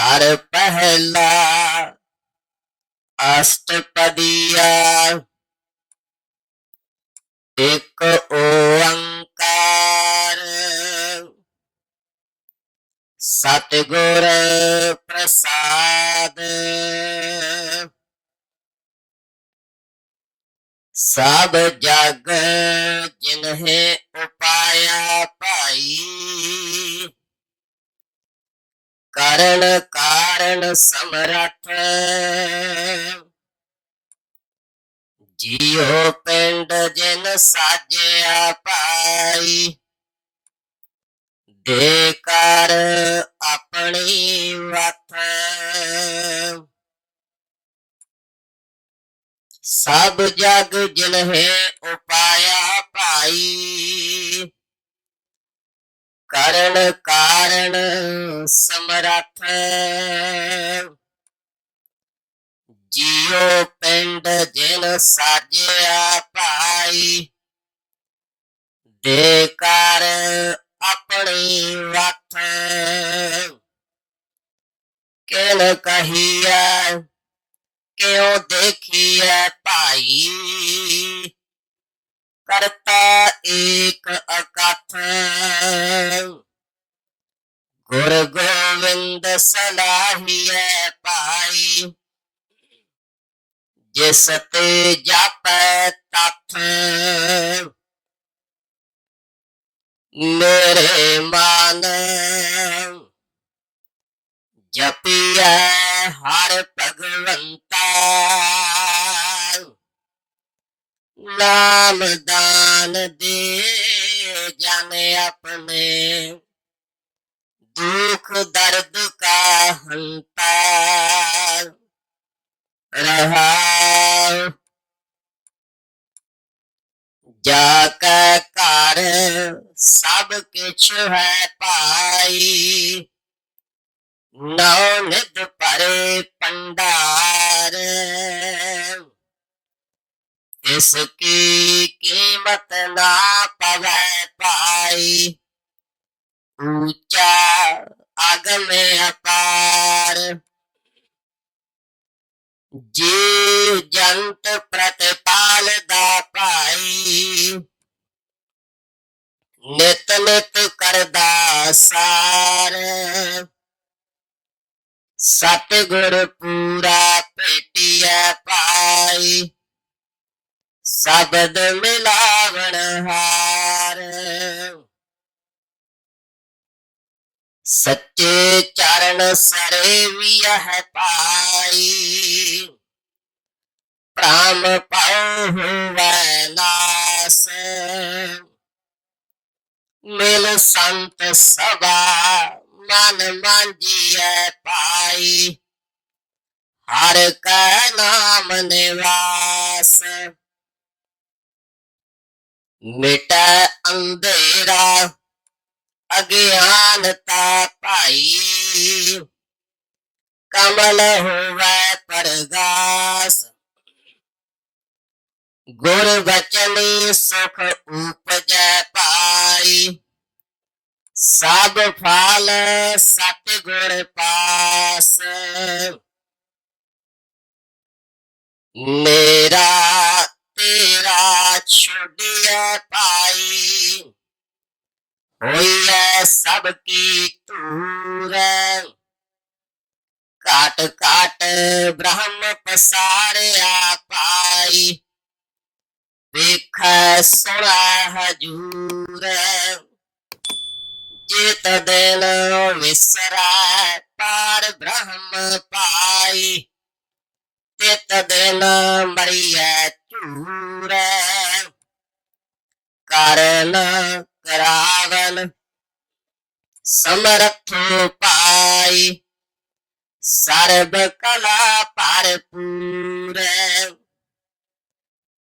ਘਰ ਪਹਿਲਾ ਅਸ਼ਟਪਦੀਆ। ਇੱਕ ਓੰਕਾਰ। ਸਤਿਗੁਰ ਪ੍ਰਸਾਦ। ਸਭ ਜਗ ਜਿਨਹਿ ਉਪਾਇਆ ਭਾਈ। ਕਰਨ ਕਾਰਨ ਸਮਰੱਥ। ਜੀਉ ਪਿੰਡ ਜਿਨ ਸਾਜਿਆ ਪਾਈ, ਦੇ ਕਰ ਆਪਣੀ ਵਥ ਸਭ ਜਗ ਜਿਨਹਿ ਉਪਾਇਆ ਭਾਈ ਕਰਨ ਕਾਰਨ ਸਮਰੱਥ ਜੀਉ ਪਿੰਡ ਜਿਨ ਸਾਜਿਆ ਭਾਈ ਦੇ ਕਰ ਆਪਣੀ ਵਥ ਕਿਨ ਕਹੀਐ ਕਿਉ ਦੇਖੀਐ ਭਾਈ ਕਰਤਾ ਏਕ ਅਕਥ। ਗੁਰ ਗੋਵਿੰਦ ਸਲਾਹੀਐ ਪਾਈ ਜਿਸ ਤੇ ਜਾਪੈ ਤਥ। ਮੇਰੇ ਮਨ ਜਪਿਆ ਹਰ ਭਗਵੰਤਾ। ਨਾਮ ਦਾਨ ਦੇ ਜਨ ਆਪਣੇ। ਦੁਖ ਦਰਦ ਕਾ ਹੰਤਾ ਰਹਾ। ਜਾ ਕੈ ਘਰ ਸਭ ਕਿਛ ਹੈ ਪਾਈ ਨੌ ਨਿਧ ਪਰੇ ਪੰਡਾਰ। ਇਸ ਕੀ ਕੀਮਤ ਨਾ ਪਵੈ ਪਾਈ ਊਚਾ ਅਗਮੇ ਅਪਾਰ। ਜੀ ਜੰਤ ਪ੍ਰਤਪਾਲ ਦਾ ਭਾਈ। ਨਿਤ ਨਿਤ ਕਰਦਾ ਸਾਰ। ਸਤਿਗੁਰ ਪੂਰਾ ਭੇਟਿਐ ਪਾਈ ਸ਼ਬਦ ਮਿਲਾਵਣ ਹਾਰ। ਸੱਚੇ ਚਰਨ ਸਰੇ ਹੈ ਪਾਈ। ਪ੍ਰਾਮ ਪਾਉ ਹੋਵੈ ਨਾਸ ਮਿਲ ਸੰਤ ਸਭਾ ਮਨ ਮਾਂਜੀਐ ਪਾਈ। ਹਰ ਕੈ ਨਾਮ ਨਿਵਾਸ। ਮਿਟੈ ਅੰਧੇਰਾ ਅਗਿਆਨਤਾ ਭਾਈ। ਕਮਲ ਹੋਵੈ ਪਰਗਾਸ ਗੁਰ ਬਚਨ ਸੁਖ ਉਪਜੈ ਪਾਈ। ਸਭ ਫਲ ਸਤ ਗੁਰ ਪਾਸ। ਮੇਰਾ ਤੇਰਾ ਛੋੜਿਆ ਪਾਈ ਹੋਈਐ ਸਭ ਕੀ ਤੂਰ ਕਾਟ ਕਾਟ ਬ੍ਰਹਮ ਪਸਾਰਿਆ ਪਾਈ। ਵੇਖੈ ਸੁਣਾ ਹਜੂਰ। ਜਿਤ ਦਿਨ ਵਿਸਰੈ ਪਾਰ ਬ੍ਰਹਮ ਪਾਈ। ਤਿਤ ਦਿਨ ਮਰੀਐ ਝੂਰ। ਕਰਨ ਕਰਾਵਨ। ਸਮਰਥੋ ਪਾਈ। ਸਰਬ ਕਲਾ ਭਰਪੂਰ।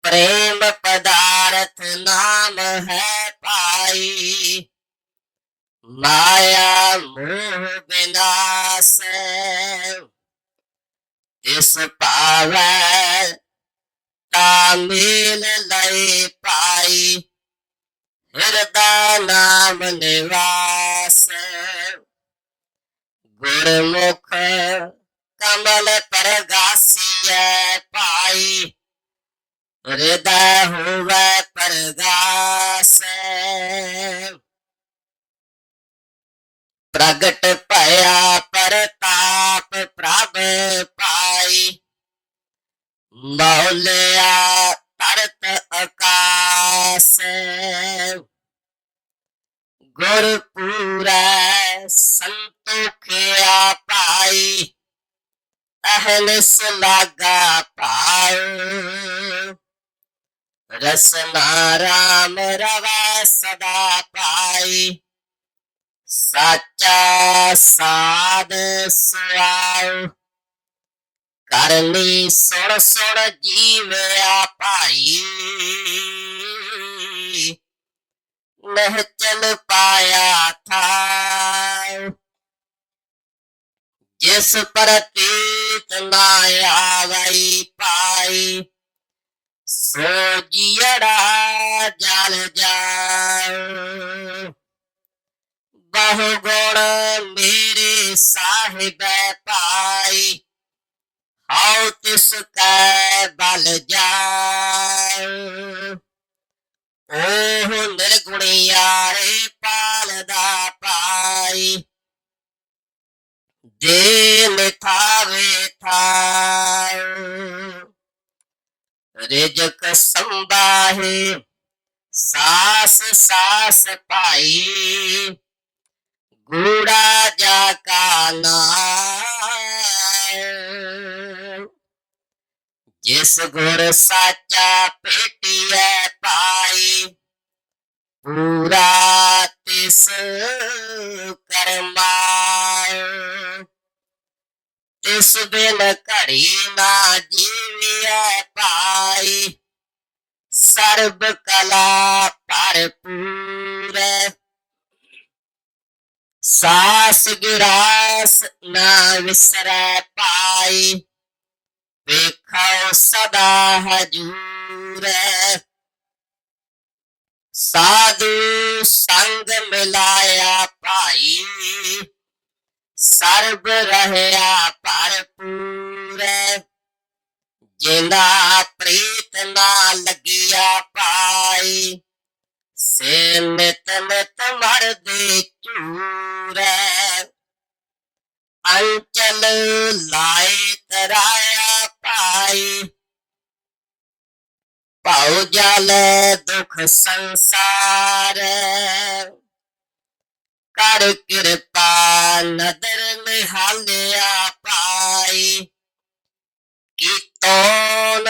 ਪ੍ਰੇਮ ਪਦਾਰਥ ਨਾਮ ਹੈ ਪਾਈ। ਮਾਇਆ ਮੋਹ ਬਿਨਾਸ਼। ਇਸ ਪਾਵੈ ਤਾ ਮੇਲ ਲਈ ਪਾਈ। ਹਿਰਦਾ ਨਾਮ ਨਿਵਾਸ। ਗੁਰਮੁਖ ਕਮਲ ਪਰਗਾਸੀਐ ਪਾਈ ਹਿਰਦਾ ਹੋਵੇ ਪਰਗਾਸ। ਪ੍ਰਗਟ ਭਇਆ ਪਰਤਾਪ ਪ੍ਰਭ ਪਾਈ ਮੌਲਿਆ ਗੁਰ ਪੂਰਾ ਸੰਤੋਖਿਆ ਪਾਈ ਅਹਲਸ ਸਲਾਗਾ ਪਾਉ ਰਸਨਾ ਰਾਮ ਰਵਾ ਸਦਾ ਪਾਈ ਸਾਚਾ ਸਾਧ ਸੁਆਉ ਕਰਨੀ ਸੁਣ ਸੁਣ ਜੀਵਿਆ ਭਾਈ ਜਿਸ ਪ੍ਰਤੀਤ ਨਾ ਆਵਈ ਪਾਈ। ਸੋ ਜੀੜਾ ਜਲ ਜਾਉ। ਬਹੁ ਗੁਣ ਮੇਰੇ ਸਾਹਿਬ ਪਾਈ। ਹਉ ਤਿਸ ਕੈ ਬਲ ਜਾਉ। ਓਹ ਨਿਰਗੁਣਿਆਰੇ ਪਾਲਦਾ ਪਾਈ। ਦੇ ਮਿਥਾਵੇ ਥਾਉ ਰਿਜਕ ਸੰਬਾਹੇ ਸਾਸ ਸਾਸ ਪਾਈ ਗੂੜਾ ਜਾ ਕਾ ਨਾਮ ਜਿਸ ਗੁਰ ਸਾਚਾ ਭੇਟਿਐ ਪਾਈ ਪੂਰਾ ਤਿਸ ਕਰਮਾਇ ਤਿਸ ਬਿਨ ਘੜੀ ਨਾ ਜੀਵਿਐ ਪਾਈ ਸਰਬ ਕਲਾ ਭਰਪੂਰ। ਸਾਸ ਗਿਰਾਸ ਨਾ ਵਿਸਰੈ ਪਾਈ ਵੇਖੋ ਸਦਾ ਹਜੂਰ। ਸਰਬ ਰਹਿਆ ਭਰਪੂਰ। ਜਿੰਦਾ ਪ੍ਰੀਤ ਨਾ ਲੱਗਿਆ ਪਾਈ ਸੇ ਨਿਤ ਨਿਤ ਮਰਦੇ ਚੂਰ। ਅੰਚਲ ਲਾਏ ਤਰਾਇਆ ਪਾਈ, ਭਉ ਜਲ ਦੁਖ ਸੰਸਾਰ। ਕਰ ਕਿਰਪਾ ਨਦਰ ਹਾਲਿਆ ਪਾਈ ਕੀਤੋਨ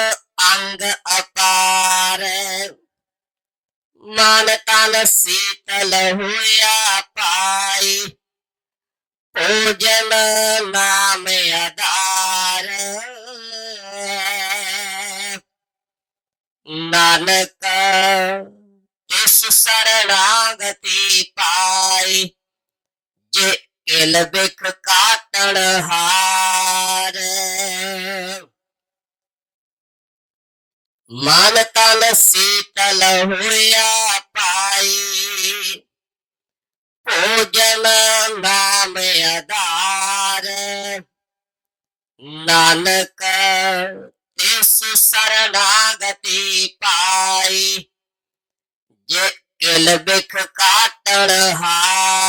ਅੰਗ ਅਪਾਰ। ਮਨ ਤਨ ਸੀਤਲ ਹੋਇਆ ਪਾਈ ਭੋਜਨ ਨਾਮ ਆਧਾਰ। ਨਾਨਕ ਇਸ ਸਰਣਾਗਤੀ ਪਾਈ ਕਿਲ ਬਿਖ ਕਾਟਣ ਹਾਰ। ਮਨ ਤਨ ਸੀਤਲ ਹੋਇਆ ਪਾਈ ਭੋਜਨ ਨਾਮ ਆਧਾਰ। ਨਾਨਕ ਤਿਸ ਸਰਨਾਗਤੀ ਪਾਈ। ਜੇ ਕੇਲ ਬਿਖ ਕਾਟਣ ਹਾਰ